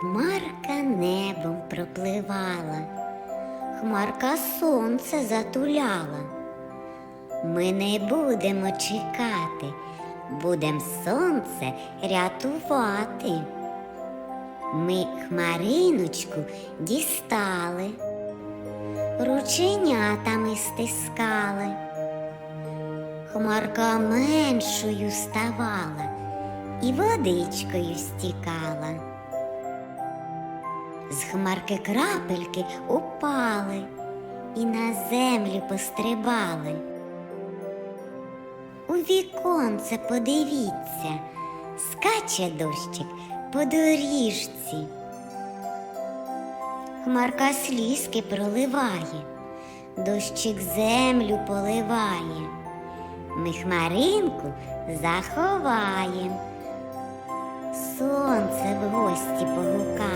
Хмарка небом пропливала, хмарка сонце затуляла. Ми не будемо чекати, будем сонце рятувати. Ми хмариночку дістали, рученятами стискали. Хмарка меншою ставала і водичкою стікала. З хмарки крапельки упали і на землю пострибали. У віконце подивіться, скаче дощик по доріжці. Хмарка слізки проливає, дощик землю поливає. Ми хмаринку заховаєм, сонце в гості погукає.